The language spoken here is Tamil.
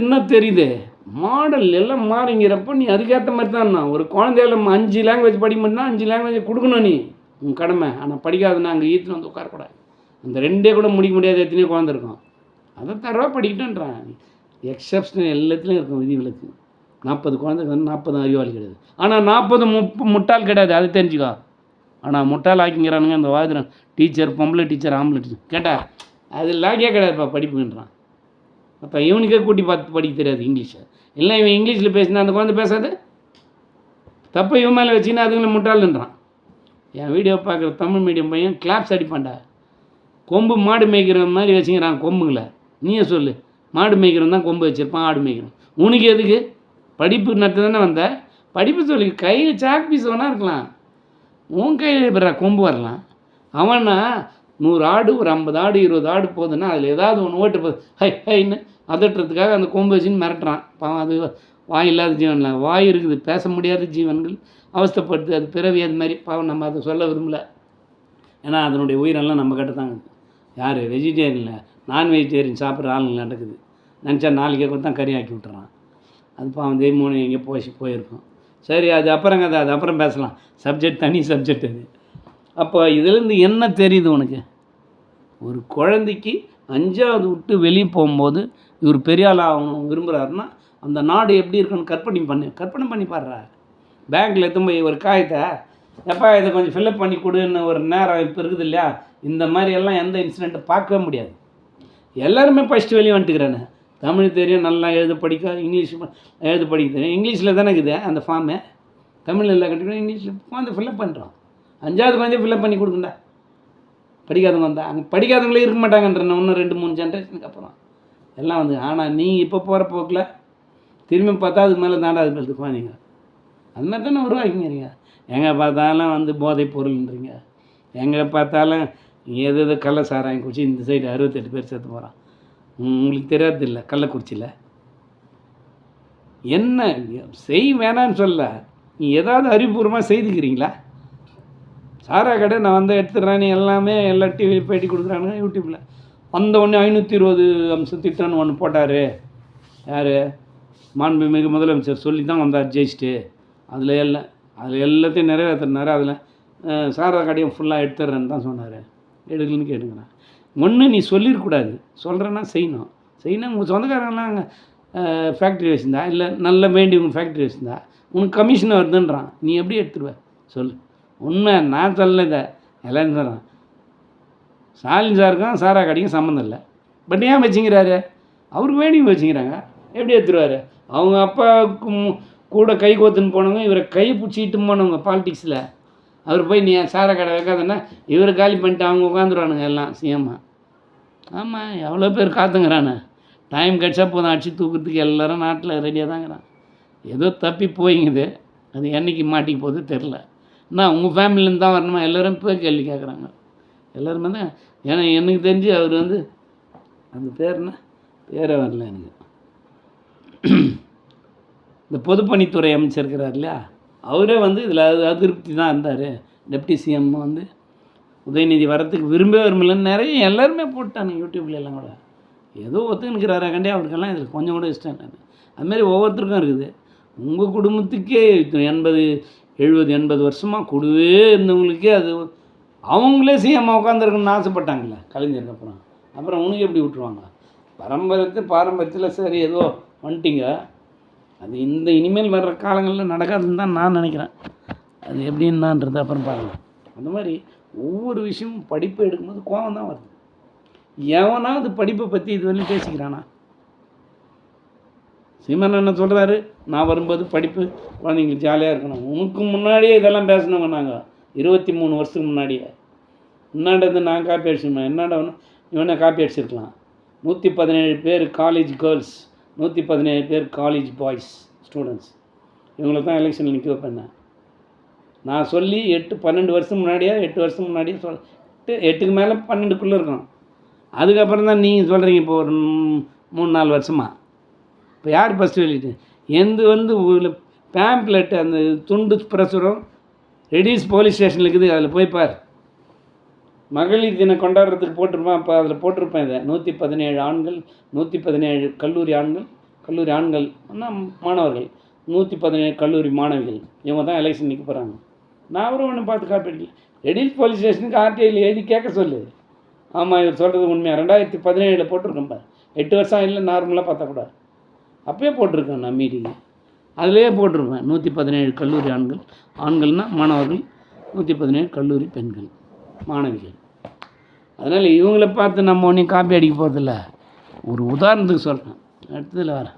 என்ன தெரியுது? மாடல் எல்லாம் மாறிங்கிறப்போ நீ அதுக்கேற்ற மாதிரி தான் ஒரு குழந்தையில அஞ்சு லாங்குவேஜ் படிக்க அஞ்சு லாங்குவேஜ் கொடுக்கணும் நீ. உன் கடமை. ஆனால் படிக்காதுன்னா அங்கே ஈத்துன்னு வந்து உட்காரக்கூடாது. அந்த ரெண்டே கூட முடிக்க முடியாது எத்தனையோ குழந்தை இருக்கும். அதை தரவா படிக்கட்டேன்றான் எக்ஸப்ஷன் எல்லாத்துலேயும் இருக்கும் விதிவிலக்கு. நாற்பது குழந்தைங்க வந்து நாற்பது அறிவாளி கிடையாது ஆனால் நாற்பது முப் முட்டாள் கிடையாது. அது தெரிஞ்சுக்கோ. ஆனால் முட்டாள் ஆக்கிங்கிறானுங்க அந்த வாதிரம் டீச்சர் பொம்பளை டீச்சர் ஆம்பளை டீச்சர் கேட்டா அது லாகியே கிடையாதுப்பா படிப்புன்றான். அப்போ இவனுக்கே கூட்டி பார்த்து படிக்க தெரியாது இங்கிலீஷை. இல்லை இவன் இங்கிலீஷில் பேசினா அந்த குழந்தை பேசாது. தப்பை இவன் மேலே வச்சுன்னா அதுங்களை முட்டாளுன்றான். என் வீடியோ பார்க்குற தமிழ் மீடியம் பையன் கிளாப்ஸ் அடிப்பான்டா. கொம்பு மாடு மேய்க்கிற மாதிரி வச்சுக்கிறான் கொம்புங்களை. நீயே சொல்லு. மாடு மேய்க்கிறவன் தான் கொம்பு வச்சுருப்பான் ஆடு மேய்க்கிறோம் உனக்கு எதுக்கு? படிப்பு நட்டு தானே வந்த? படிப்பு சொல்லி. கையில் சாக் பீஸ் வேணா இருக்கலாம். உன் கையில் பெற கொம்பு வரலாம். அவனா நூறு ஆடு ஒரு ஐம்பது ஆடு இருபது ஆடு போகுதுன்னா அதில் ஏதாவது ஒன்று ஓட்டு போகுது ஹை ஹைன்னு அதட்டுறதுக்காக அந்த கொம்பு வச்சுன்னு மிரட்டுறான். பாவம் அது வாய் இல்லாத ஜீவன்ல. வாய் இருக்குது பேச முடியாத ஜீவன்கள் அவஸ்தைப்படுது. அது பிறவி அது மாதிரி. பாவம் நம்ம அதை சொல்ல விரும்பல. ஏன்னா அதனுடைய உயிரெல்லாம் நம்ம கிட்ட தான் யார்? வெஜிடேரியனில் நான் வெஜிடேரியன் சாப்பிட்ற ஆளுங்க நடக்குது நினச்சா நாளைக்கே கூட தான் கறி ஆக்கி விட்டுறான். அது பாவம் தெய்வம் எங்கே போசி போயிருக்கோம். சரி அது அப்புறம் கதை. அது அப்புறம் பேசலாம். சப்ஜெக்ட் தனி சப்ஜெக்ட் அது. அப்போ இதுலேருந்து என்ன தெரியுது உனக்கு? ஒரு குழந்தைக்கு அஞ்சாவது விட்டு வெளியே போகும்போது இவர் பெரிய ஆகணும் விரும்புகிறாருன்னா அந்த நாடு எப்படி இருக்குன்னு கற்பனை பண்ணி. கற்பனை பண்ணி பாடுறா பேங்க்கில் எடுத்து போய் ஒரு காயத்தை எப்பா இதை கொஞ்சம் ஃபில்அப் பண்ணி கொடுன்னு ஒரு நேரம் இப்போ இருக்குது இல்லையா? இந்த மாதிரி எல்லாம் எந்த இன்சிடெண்ட்டை பார்க்கவே முடியாது. எல்லாருமே ஃபஸ்ட்டு வெளியே வந்துட்டுக்கிறானே. தமிழ் தெரியும் நல்லா எழுத படிக்க இங்கிலீஷ் எழுத படிக்க தெரியும். இங்கிலீஷில் தானே இருக்குது அந்த ஃபார்மு தமிழில் இல்லை கட்டிக்கணும் இங்கிலீஷில் வந்து ஃபில்அப் பண்ணுறோம் அஞ்சாவது கொஞ்சம் ஃபில்அப் பண்ணி கொடுக்குண்டா படிக்காதவங்க வந்தால் அங்கே படிக்காதவங்களே இருக்க மாட்டாங்கன்ற இன்னும் ரெண்டு மூணு ஜென்ரேஷனுக்கு அப்புறம் எல்லாம் வந்து ஆனால் நீ இப்போ போகிற போக்கில் திரும்பி பார்த்தா அதுக்கு மேலே தாண்டா அது மேலே அது மாதிரி தானே உருவாக்கிங்கிறீங்க எங்கே பார்த்தாலும் வந்து போதை பொருள்ன்றீங்க. எங்கே பார்த்தாலும் எது எது கள்ள சாராயம் குடிச்சு இந்த சைடு அறுபத்தெட்டு பேர் சேர்த்து போகிறான் உங்களுக்கு தெரியாது இல்லை கள்ளக்குறிச்சியில் என்ன செய் வேணான்னு சொல்ல நீ ஏதாவது அறிவுபூர்வமாக செய்துக்கிறீங்களா? சாரா கடை நான் வந்து எடுத்துடுறேன்னு எல்லாமே எல்லா டிவி பேட்டி கொடுக்குறானுங்க யூடியூப்பில் வந்த உடனே ஐநூற்றி இருபது அம்சம் திட்டம்னு ஒன்று போட்டார். யார்? மாண்புமிகு முதலமைச்சர் சொல்லி தான் வந்தார் ஜெயிச்சுட்டு. அதில் எல்லாம் அதில் எல்லாத்தையும் நிறைவேற்றினார் அதில் சாரா கடையும் ஃபுல்லாக எடுத்துடுறேன்னு தான் சொன்னார். எடுக்கலன்னு கேட்டுக்கிறேன். ஒன்று நீ சொல்லிடக்கூடாது சொல்கிறேன்னா செய்யணும். செய்யணும். உங்கள் சொந்தக்காரங்களாம் அங்கே ஃபேக்ட்ரி வச்சுருந்தா இல்லை நல்ல வேண்டியவங்க ஃபேக்ட்ரி வச்சுருந்தா உனக்கு கமிஷன் வருதுன்றான். நீ எப்படி எடுத்துருவ சொல்லு. உண்மை நான் சொல்லலை இதை. எல்லாரும் சொல்கிறேன் ஸ்டாலின் சாருக்கும் சாரா கடைக்கும் சம்மந்தம் இல்லை. பட் ஏன் வச்சுங்கிறாரு? அவருக்கு வேணும் வச்சுக்கிறாங்க எப்படி எடுத்துருவார் அவங்க அப்பாவுக்கு கூட கை கோத்துன்னு போனவங்க இவரை கை பிடிச்சிட்டு போனவங்க பாலிடிக்ஸில் அவர் போய் நீ சாரா கடை வைக்காதன்னா இவரை காலி பண்ணிட்டு அவங்க உட்காந்துருவானுங்க எல்லாம் சிஎம்மா ஆமாம் எவ்வளோ பேர் காத்துங்கிறானே. டைம் கிடச்சா போதும் அடிச்சு தூக்கிறதுக்கு எல்லோரும் நாட்டில் ரெடியாக தாங்கிறான். ஏதோ தப்பி போயிங்குது. அது என்னைக்கு மாட்டிக்கு போகுது தெரில என்ன உங்கள் ஃபேமிலியிலேருந்து தான் வரணுமா? எல்லோரும் இப்போ கேள்வி கேட்குறாங்க எல்லோருமே தான் ஏன்னா எனக்கு தெரிஞ்சு அவர் வந்து அந்த பேர் என்ன? பேரே வரல எனக்கு. இந்த பொதுப்பணித்துறை அமைச்சர் இருக்கிறார் இல்லையா? அவரே வந்து இதில் அதிருப்தி தான் இருந்தார். டெப்டி சிஎம் வந்து உதயநிதி வரத்துக்கு விரும்பவே விரும்பலன்னு நிறைய எல்லாருமே போட்டானு யூடியூப்ல எல்லாம் கூட. ஏதோ ஒத்துக்கிறாரா கண்டே அவருக்கெல்லாம் இதில் கொஞ்சம் கூட இஷ்டம் இல்லை. அதுமாரி ஒவ்வொருத்தருக்கும் இருக்குது. உங்கள் குடும்பத்துக்கே எண்பது எழுபது எண்பது வருஷமாக கூடவே இருந்தவங்களுக்கே அது அவங்களே சிஎம் உட்காந்துருக்குன்னு ஆசைப்பட்டாங்கல்ல கலைஞருக்கு அப்புறம். அப்புறம் உனக்கு எப்படி விட்டுருவாங்க? பரம்பரத்து பாரம்பரியத்தில் சரி ஏதோ வந்துட்டீங்க. அது இந்த இனிமேல் வர்ற காலங்களில் நடக்காதுன்னு தான் நான் நினைக்கிறேன். அது எப்படின்னான்றது அப்புறம் பாருங்கள் அந்த மாதிரி ஒவ்வொரு விஷயமும் படிப்பு எடுக்கும்போது கோபம் தான் வருது. எவனாவது படிப்பை பற்றி இது வரையும் பேசிக்கிறானா? சீமன் என்ன சொல்கிறாரு நான் வரும்போது படிப்பு குழந்தைங்களுக்கு ஜாலியாக இருக்கணும். உனக்கு முன்னாடியே இதெல்லாம் பேசினவங்க நாங்கள் இருபத்தி மூணு வருஷத்துக்கு முன்னாடியே. முன்னாடி நான் காப்பி அடிச்சிருந்தேன் என்னடா இவனை காப்பி அடிச்சிருக்கலாம். நூற்றி பதினேழு பேர் காலேஜ் கேர்ள்ஸ் நூற்றி பதினேழு பேர் காலேஜ் பாய்ஸ் ஸ்டூடெண்ட்ஸ் இவங்களை தான் எலெக்ஷனில் நிற்க வைப்பேன் நான். சொல்லி எட்டு பன்னெண்டு வருஷம் முன்னாடியே எட்டு வருஷம் முன்னாடியே சொல் எட்டு- எட்டுக்கு மேலே பன்னெண்டுக்குள்ளே இருக்கும் அதுக்கப்புறம் தான் நீங்கள் சொல்கிறீங்க இப்போ ஒரு மூணு நாலு வருஷமாக இப்போ யார் ஃபஸ்ட்டு வெளியிட்டு? எந்த வந்து பேம்ப்லெட் அந்த துண்டு பிரசுரம் ரெடிஸ் போலீஸ் ஸ்டேஷன் இருக்குது அதில் போய் பார். மகளிர் தினம் கொண்டாடுறதுக்கு போட்டிருப்பான் அப்போ அதில் போட்டிருப்பேன் இதை. நூற்றி பதினேழு ஆண்கள் நூற்றி பதினேழு கல்லூரி ஆண்கள் கல்லூரி ஆண்கள் மாணவர்கள். நூற்றி பதினேழு கல்லூரி மாணவிகள். இவங்க தான் எலெக்ஷன் நிற்க போகிறாங்க நான் அவரும் ஒன்றும் பார்த்து காப்பி ரெடிஸ் போலீஸ் ஸ்டேஷனுக்கு ஆர்டிஐயில் எழுதி கேட்க சொல்லு. ஆமாம் இவர் சொல்கிறது உண்மையாக ரெண்டாயிரத்தி பதினேழில் போட்டிருக்கோம் பார். எட்டு வருஷம் இல்லை நார்மலாக பார்த்தா கூட அப்பயே போட்டிருக்கேன் நான் மீட்டிங்கு அதிலேயே போட்டிருப்பேன். நூற்றி பதினேழு கல்லூரி ஆண்கள். ஆண்கள்னால் மாணவர்கள் நூற்றி பதினேழு கல்லூரி பெண்கள் மாணவிகள். அதனால் இவங்கள பார்த்து நம்ம ஒன்றையும் காப்பி அடிக்க போகிறதில்ல ஒரு உதாரணத்துக்கு சொல்கிறேன் அடுத்ததில் வரேன்.